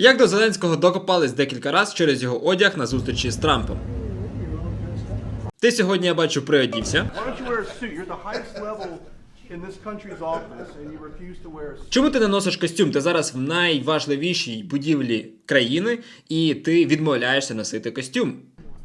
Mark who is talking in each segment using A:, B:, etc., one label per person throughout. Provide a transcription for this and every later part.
A: Як до Зеленського докопались декілька разів через його одяг на зустрічі з Трампом. Ти сьогодні я бачу приодівся. Чому ти не носиш костюм? Ти зараз в найважливішій будівлі країни, і ти відмовляєшся носити костюм.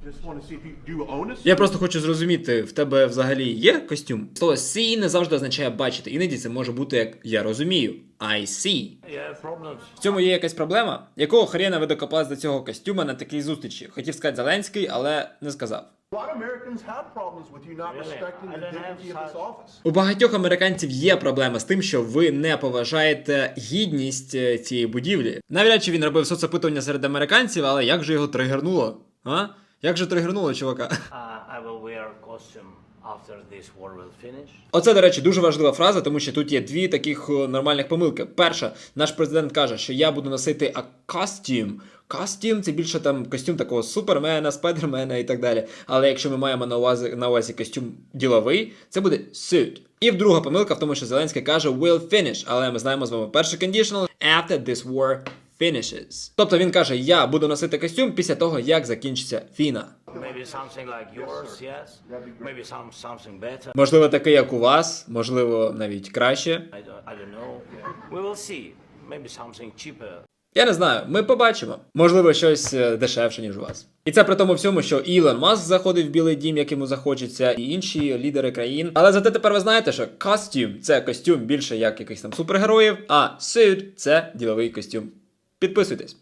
B: Just want to see if you do you own a suit.
A: Я просто хочу зрозуміти, в тебе взагалі є костюм? Слово see не завжди означає бачити. Іноді це може бути як я розумію. I see.
C: Yeah.
A: В цьому є якась проблема? Якого хрена ви докопались до цього костюма на такій зустрічі? Хотів сказати Зеленський, але не сказав.
B: A lot of Americans have problems with you not
C: Really?
B: respecting
C: I
B: the
C: don't have
B: dignity of this
C: such-
B: office.
A: У багатьох американців є проблема з тим, що ви не поважаєте гідність е, цієї будівлі. Навряд чи він робив соцопитування серед американців, але як же його тригернуло? А? Як же тригернуло, чувака?
C: Uh, I will wear costume after this war will finish.
A: Оце, до речі, дуже важлива фраза, тому що тут є дві таких е, нормальних помилки. Перша, наш президент каже, що я буду носити a costume. Costume – це більше там костюм такого супермена, спайдермена і так далі. Але якщо ми маємо на увазі, на увазі костюм діловий, це буде suit. І друга помилка в тому, що Зеленський каже will finish, але ми знаємо з вами перший conditional after this war finishes. Тобто він каже, я буду носити костюм після того, як закінчиться війна.
C: Like yours, yes. Maybe some something better.
A: Можливо, такий, як у вас, можливо, навіть краще. Я не знаю, ми побачимо. Можливо, щось е, дешевше, ніж у вас. І це при тому всьому, що Ілон Маск заходить в Білий Дім, як йому захочеться, і інші лідери країн. Але зате тепер ви знаєте, що костюм це костюм більше як якихось там супергероїв, а suit – це діловий костюм. Підписуйтесь.